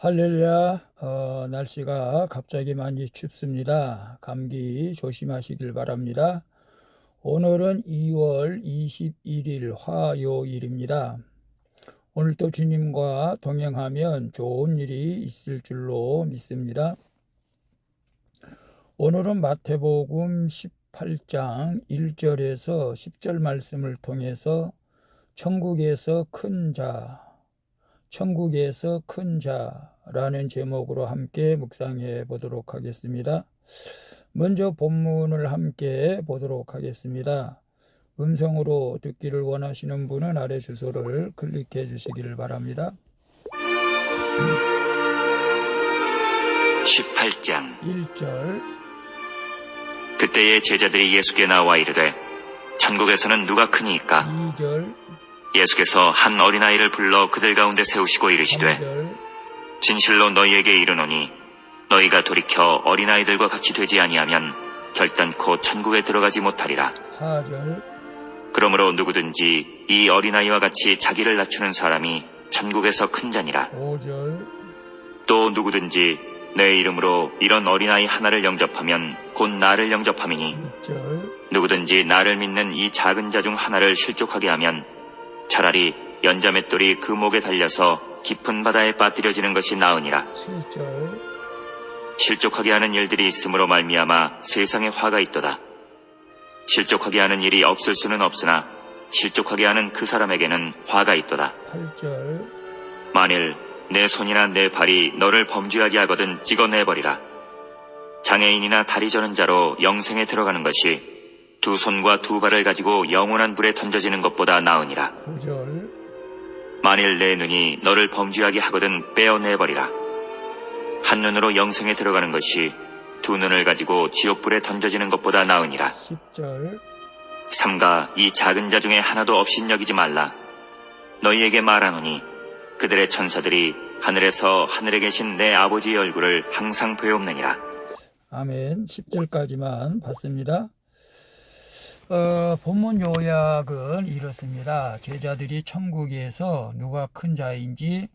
할렐루야, 어, 날씨가 갑자기 많이 춥습니다. 감기 조심하시길 바랍니다. 오늘은 2월 21일 화요일입니다. 오늘도 주님과 동행하면 좋은 일이 있을 줄로 믿습니다. 오늘은 마태복음 18장 1절에서 10절 말씀을 통해서 천국에서 큰 자, 천국에서 큰 자라는 제목으로 함께 묵상해 보도록 하겠습니다. 먼저 본문을 함께 보도록 하겠습니다. 음성으로 듣기를 원하시는 분은 아래 주소를 클릭해 주시기를 바랍니다. 18장 1절 그때의 제자들이 예수께 나와 이르되 천국에서는 누가 크니이까 2절 예수께서 한 어린아이를 불러 그들 가운데 세우시고 이르시되 3절 진실로 너희에게 이르노니 너희가 돌이켜 어린아이들과 같이 되지 아니하면 결단코 천국에 들어가지 못하리라. 4절. 그러므로 누구든지 이 어린아이와 같이 자기를 낮추는 사람이 천국에서 큰 자니라. 5절. 또 누구든지 내 이름으로 이런 어린아이 하나를 영접하면 곧 나를 영접함이니 6절. 누구든지 나를 믿는 이 작은 자 중 하나를 실족하게 하면 차라리 연자맷돌이 그 목에 달려서 깊은 바다에 빠뜨려지는 것이 나으니라. 7절 실족하게 하는 일들이 있으므로 말미암아 세상에 화가 있도다. 실족하게 하는 일이 없을 수는 없으나 실족하게 하는 그 사람에게는 화가 있도다. 8절 만일 내 손이나 내 발이 너를 범죄하게 하거든 찍어내버리라. 장애인이나 다리 저는 자로 영생에 들어가는 것이 두 손과 두 발을 가지고 영원한 불에 던져지는 것보다 나으니라. 9절 만일 내 눈이 너를 범죄하게 하거든 빼어내버리라. 한 눈으로 영생에 들어가는 것이 두 눈을 가지고 지옥불에 던져지는 것보다 나으니라. 10절 삼가 이 작은 자 중에 하나도 없인 여기지 말라. 너희에게 말하노니 그들의 천사들이 하늘에서 하늘에 계신 내 아버지의 얼굴을 항상 배옵느니라. 아멘. 10절까지만 봤습니다. 어, 본문 요약은 이렇습니다. 제자들이 천국에서 누가 큰 자인지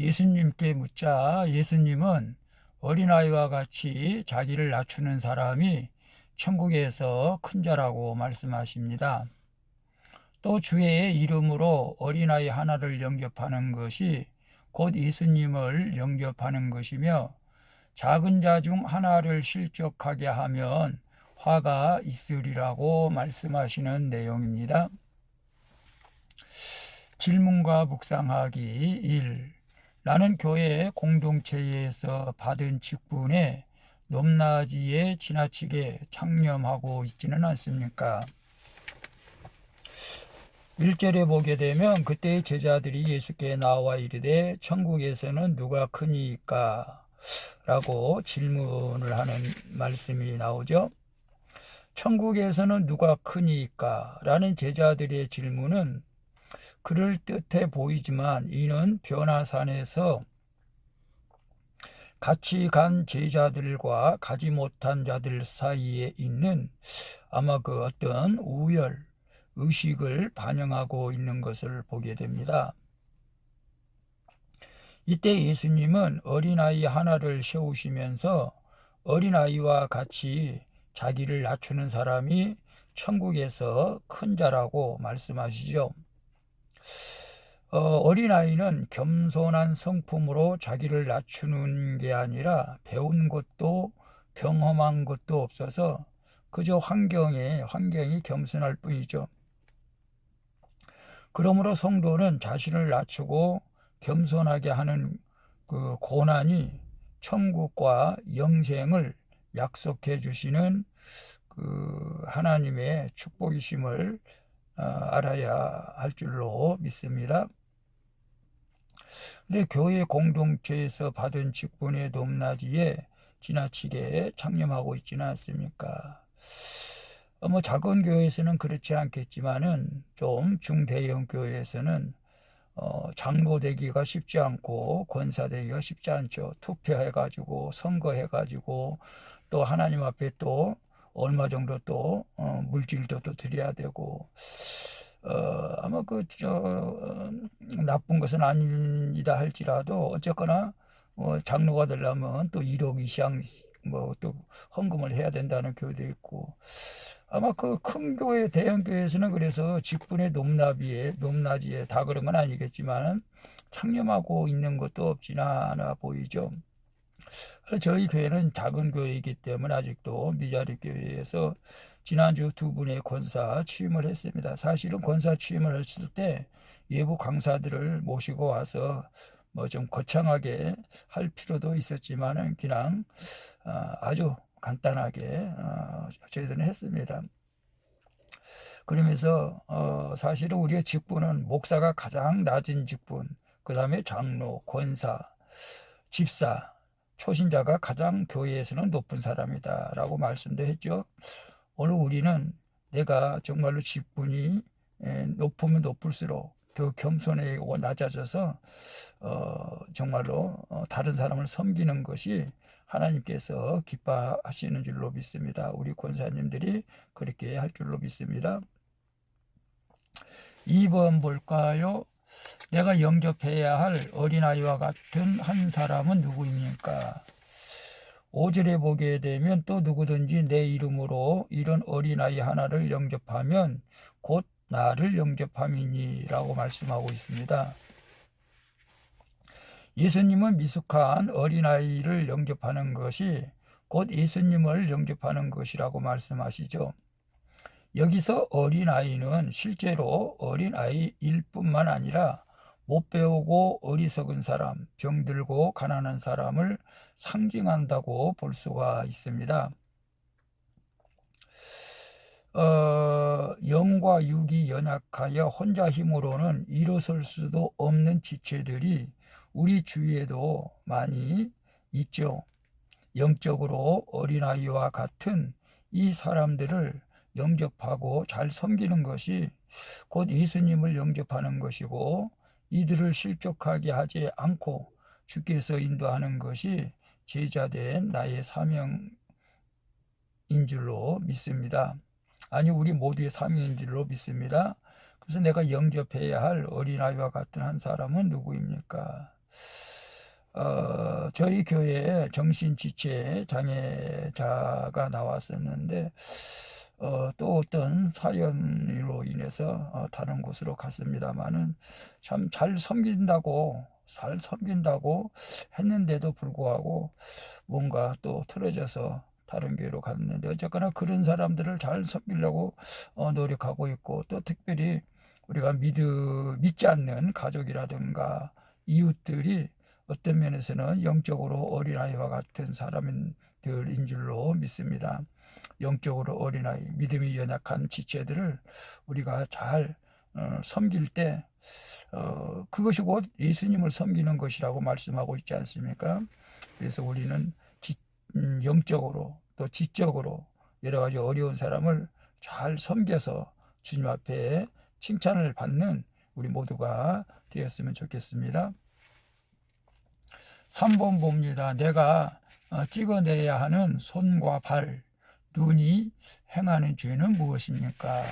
예수님께 묻자 예수님은 어린아이와 같이 자기를 낮추는 사람이 천국에서 큰 자라고 말씀하십니다. 또 주의 이름으로 어린아이 하나를 영접하는 것이 곧 예수님을 영접하는 것이며 작은 자 중 하나를 실족하게 하면 화가 있으리라고 말씀하시는 내용입니다. 질문과 묵상하기 1. 나는 교회 공동체에서 받은 직분에 높낮이에 지나치게 창념하고 있지는 않습니까? 1절에 보게 되면 그때 제자들이 예수께 나와 이르되 천국에서는 누가 크니까? 라고 질문을 하는 말씀이 나오죠. 천국에서는 누가 크니까? 라는 제자들의 질문은 그럴 듯해 보이지만 이는 변화산에서 같이 간 제자들과 가지 못한 자들 사이에 있는 아마 그 어떤 우열, 의식을 반영하고 있는 것을 보게 됩니다. 이때 예수님은 어린아이 하나를 세우시면서 어린아이와 같이 자기를 낮추는 사람이 천국에서 큰 자라고 말씀하시죠. 어, 어린아이는 겸손한 성품으로 자기를 낮추는 게 아니라 배운 것도 경험한 것도 없어서 그저 환경에 환경이 겸손할 뿐이죠. 그러므로 성도는 자신을 낮추고 겸손하게 하는 그 고난이 천국과 영생을 약속해 주시는 그 하나님의 축복이심을 어, 알아야 할 줄로 믿습니다. 근데 교회 공동체에서 받은 직분의 높낮이에 지나치게 창념하고 있지는 않습니까? 어, 뭐 작은 교회에서는 그렇지 않겠지만은 좀 중대형 교회에서는 어, 장로 되기가 쉽지 않고 권사 되기가 쉽지 않죠. 투표해가지고 선거해가지고 또 하나님 앞에 또 얼마 정도 또 어, 물질도 또 드려야 되고 어, 아마 그, 저, 어, 나쁜 것은 아니다 할지라도 어쨌거나 뭐 장로가 되려면 또 1억 이상 뭐 또 헌금을 해야 된다는 교회도 있고 아마 그 큰 교회, 대형 교회에서는 그래서 직분의 높낮이에, 높낮이에 다 그런 건 아니겠지만 창념하고 있는 것도 없지는 않아 보이죠. 저희 교회는 작은 교회이기 때문에 아직도 미자리 교회에서 지난주 두 분의 권사 취임을 했습니다. 사실은 권사 취임을 했을 때 예부 강사들을 모시고 와서 뭐 좀 거창하게 할 필요도 있었지만은 그냥 아, 아주 간단하게 어, 저희들은 했습니다. 그러면서 어, 사실은 우리의 직분은 목사가 가장 낮은 직분, 그 다음에 장로, 권사, 집사, 초신자가 가장 교회에서는 높은 사람이다 라고 말씀도 했죠. 오늘 우리는 내가 정말로 직분이 에, 높으면 높을수록 더 겸손해고 낮아져서 어, 정말로 어, 다른 사람을 섬기는 것이 하나님께서 기뻐하시는 줄로 믿습니다. 우리 권사님들이 그렇게 할 줄로 믿습니다. 2번 볼까요? 내가 영접해야 할 어린아이와 같은 한 사람은 누구입니까? 5절에 보게 되면 또 누구든지 내 이름으로 이런 어린아이 하나를 영접하면 곧 나를 영접함이니라고 말씀하고 있습니다. 예수님은 미숙한 어린아이를 영접하는 것이 곧 예수님을 영접하는 것이라고 말씀하시죠. 여기서 어린아이는 실제로 어린아이일 뿐만 아니라 못 배우고 어리석은 사람, 병들고 가난한 사람을 상징한다고 볼 수가 있습니다. 어, 영과 육이 연약하여 혼자 힘으로는 일어설 수도 없는 지체들이 우리 주위에도 많이 있죠. 영적으로 어린아이와 같은 이 사람들을 영접하고 잘 섬기는 것이 곧 예수님을 영접하는 것이고 이들을 실족하게 하지 않고 주께서 인도하는 것이 제자된 나의 사명인 줄로 믿습니다. 아니 우리 모두의 사명인 줄로 믿습니다. 그래서 내가 영접해야 할 어린아이와 같은 한 사람은 누구입니까? 어, 저희 교회에 정신지체 장애자가 나왔었는데 어, 또 어떤 사연으로 인해서 어, 다른 곳으로 갔습니다만은 참 잘 섬긴다고 잘 섬긴다고 했는데도 불구하고 뭔가 또 틀어져서 다른 교회로 갔는데 어쨌거나 그런 사람들을 잘 섬기려고 어, 노력하고 있고 또 특별히 우리가 믿 믿지 않는 가족이라든가 이웃들이 어떤 면에서는 영적으로 어린아이와 같은 사람들인 줄로 믿습니다. 영적으로 어린아이, 믿음이 연약한 지체들을 우리가 잘 어, 섬길 때 어, 그것이 곧 예수님을 섬기는 것이라고 말씀하고 있지 않습니까? 그래서 우리는 지, 음, 영적으로 또 지적으로 여러 가지 어려운 사람을 잘 섬겨서 주님 앞에 칭찬을 받는 우리 모두가 되었으면 좋겠습니다. 3번 봅니다. 내가 어, 찍어내야 하는 손과 발, 눈이 행하는 죄는 무엇입니까?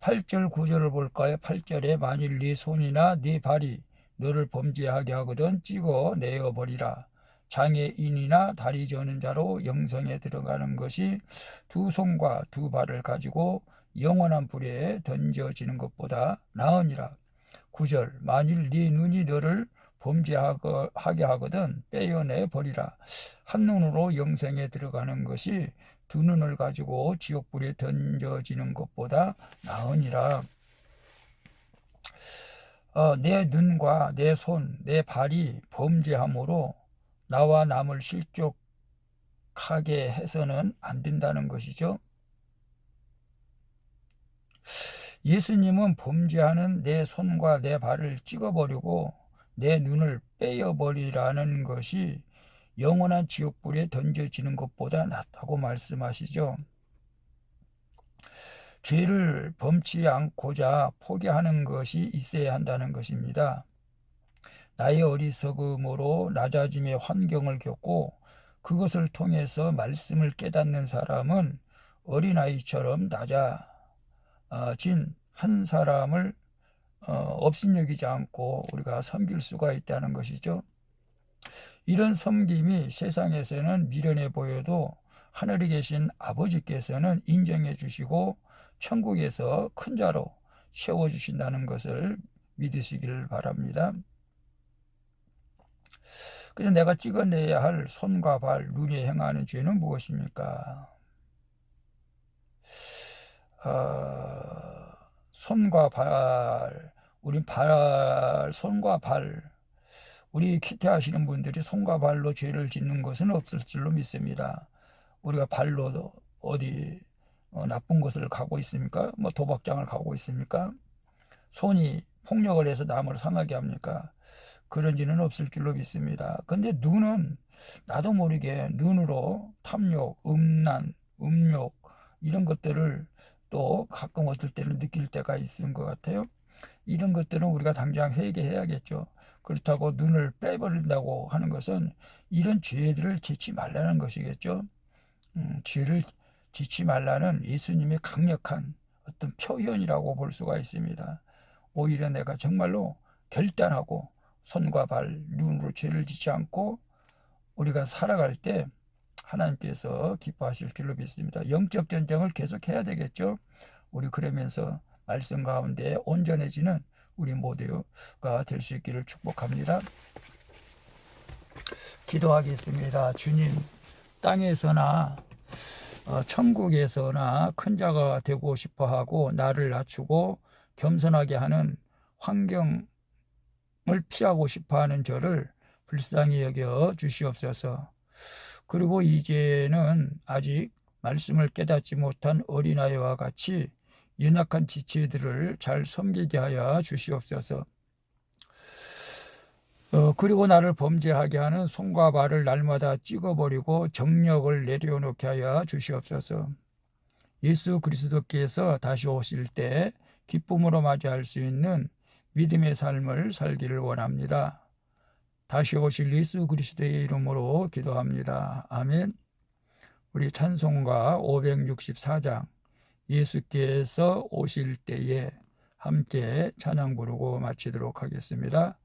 8절 9절을 볼까요? 8절에 만일 네 손이나 네 발이 너를 범죄하게 하거든 찍어 내어 버리라. 장애인이나 다리 저는 자로 영성에 들어가는 것이 두 손과 두 발을 가지고 영원한 불에 던져지는 것보다 나으니라. 9절 만일 네 눈이 너를 범죄하게 하거든 빼어내 버리라. 한 눈으로 영생에 들어가는 것이 두 눈을 가지고 지옥불에 던져지는 것보다 나으니라. 어, 내 눈과 내 손, 내 발이 범죄함으로 나와 남을 실족하게 해서는 안 된다는 것이죠. 예수님은 범죄하는 내 손과 내 발을 찍어버리고 내 눈을 빼어버리라는 것이 영원한 지옥불에 던져지는 것보다 낫다고 말씀하시죠. 죄를 범치 않고자 포기하는 것이 있어야 한다는 것입니다. 나의 어리석음으로 낮아짐의 환경을 겪고 그것을 통해서 말씀을 깨닫는 사람은 어린아이처럼 낮아진 한 사람을 어, 업신여기지 않고 우리가 섬길 수가 있다는 것이죠. 이런 섬김이 세상에서는 미련해 보여도 하늘에 계신 아버지께서는 인정해 주시고 천국에서 큰 자로 세워 주신다는 것을 믿으시기를 바랍니다. 그래서 내가 찍어내야 할 손과 발, 눈에 행하는 죄는 무엇입니까? 어, 손과 발, 우리 발, 손과 발, 우리 키퇴하시는 분들이 손과 발로 죄를 짓는 것은 없을 줄로 믿습니다. 우리가 발로 어디 어, 나쁜 것을 가고 있습니까? 뭐 도박장을 가고 있습니까? 손이 폭력을 해서 남을 상하게 합니까? 그런 지는 없을 줄로 믿습니다. 근데 눈은 나도 모르게 눈으로 탐욕, 음란, 음욕 이런 것들을 또 가끔 어떨 때는 느낄 때가 있는 것 같아요. 이런 것들은 우리가 당장 회개해야겠죠. 그렇다고 눈을 빼버린다고 하는 것은 이런 죄들을 짓지 말라는 것이겠죠. 음, 죄를 짓지 말라는 예수님의 강력한 어떤 표현이라고 볼 수가 있습니다. 오히려 내가 정말로 결단하고 손과 발, 눈으로 죄를 짓지 않고 우리가 살아갈 때 하나님께서 기뻐하실 줄로 믿습니다. 영적 전쟁을 계속해야 되겠죠. 우리 그러면서 말씀 가운데 온전해지는 우리 모두가 될 수 있기를 축복합니다. 기도하겠습니다. 주님, 땅에서나 어, 천국에서나 큰 자가 되고 싶어 하고 나를 낮추고 겸손하게 하는 환경을 피하고 싶어 하는 저를 불쌍히 여겨 주시옵소서. 그리고 이제는 아직 말씀을 깨닫지 못한 어린아이와 같이 연약한 지체들을 잘 섬기게 하여 주시옵소서. 어, 그리고 나를 범죄하게 하는 손과 발을 날마다 찍어버리고 정력을 내려놓게 하여 주시옵소서. 예수 그리스도께서 다시 오실 때 기쁨으로 맞이할 수 있는 믿음의 삶을 살기를 원합니다. 다시 오실 예수 그리스도의 이름으로 기도합니다. 아멘. 우리 찬송가 564장 예수께서 오실 때에 함께 찬양 부르고 마치도록 하겠습니다.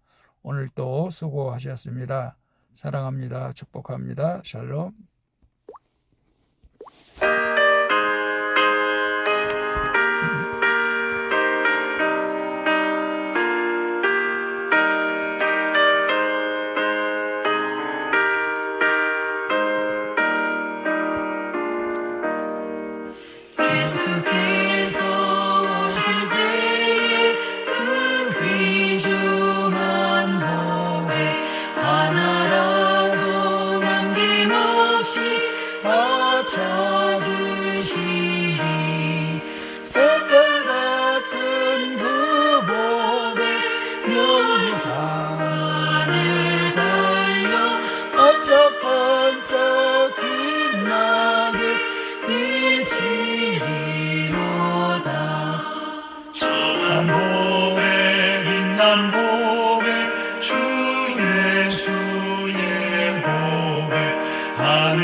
오늘도 수고하셨습니다. 사랑합니다. 축복합니다. 샬롬. 찾으시리. 새별 같은 그 복에 멸관을 달려 번쩍번쩍 빛나게 비치리로다. 천한 복에 빛난 복에 주 예수의 복에 하늘